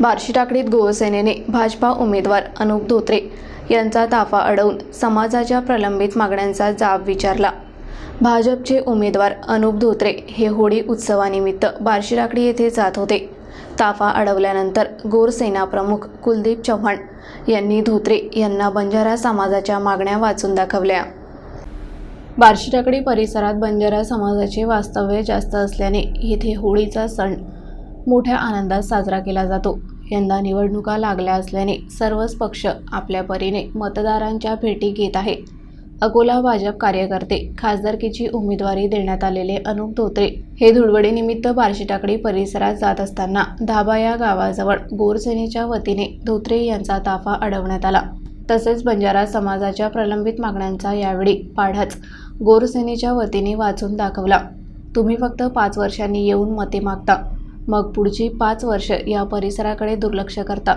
बार्शी टाकडीत गोसेनेने भाजपा उमेदवार अनुप धोत्रे यांचा ताफा अडवून समाजाच्या प्रलंबित मागण्यांचा जाब विचारला. भाजपचे उमेदवार अनुप धोत्रे हे होळी उत्सवानिमित्त बार्शी टाकडी येथे जात होते. ताफा अडवल्यानंतर गोरसेना प्रमुख कुलदीप चव्हाण यांनी धोत्रे यांना बंजारा समाजाच्या मागण्या वाचून दाखवल्या. बार्शी टाकडी परिसरात बंजारा समाजाचे वास्तव्य जास्त असल्याने येथे होळीचा सण मोठ्या आनंदात साजरा केला जातो. यंदा निवडणुका लागल्या असल्याने सर्वच पक्ष आपल्या परीने मतदारांच्या भेटी घेत आहे अकोला भाजप कार्यकर्ते खासदारकीची उमेदवारी देण्यात आलेले अनुप धोत्रे हे धुळवडीनिमित्त बार्शीटाकडी परिसरात जात असताना धाबा या गावाजवळ गोरसेनेच्या वतीने धोत्रे यांचा ताफा अडवण्यात आला. तसेच बंजारा समाजाच्या प्रलंबित मागण्यांचा यावेळी पाढाच गोरसेनेच्या वतीने वाचून दाखवला. तुम्ही फक्त पाच वर्षांनी येऊन मते मागता. मग पुढची पाच वर्ष या परिसराकडे दुर्लक्ष करता.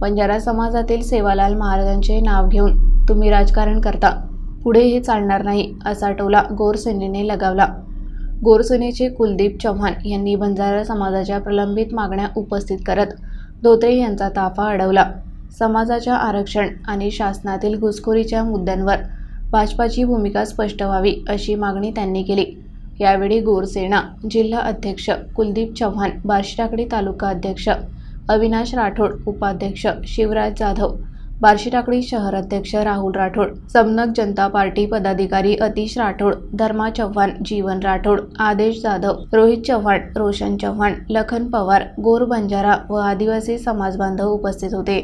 बंजारा समाजातील सेवालाल महाराजांचे नाव घेऊन तुम्ही राजकारण करता. पुढे हे चालणार नाही असा टोला गोरसेनेने लगावला. गोरसेनेचे कुलदीप चव्हाण यांनी बंजारा समाजाच्या प्रलंबित मागण्या उपस्थित करत धोत्रे यांचा ताफा अडवला. समाजाच्या आरक्षण आणि शासनातील घुसखोरीच्या मुद्द्यांवर भाजपाची भूमिका स्पष्ट व्हावी अशी मागणी त्यांनी केली. यावेळी गोरसेना जिल्हा अध्यक्ष कुलदीप चव्हाण बार्शीटाकडी तालुका अध्यक्ष अविनाश राठोड उपाध्यक्ष शिवराज जाधव बार्शीटाकडी शहर अध्यक्ष राहुल राठोड समनक जनता पार्टी पदाधिकारी अतिश राठोड धर्मा चव्हाण जीवन राठोड आदेश जाधव रोहित चव्हाण रोशन चव्हाण लखन पवार गोर बंजारा व आदिवासी समाज बांधव उपस्थित होते.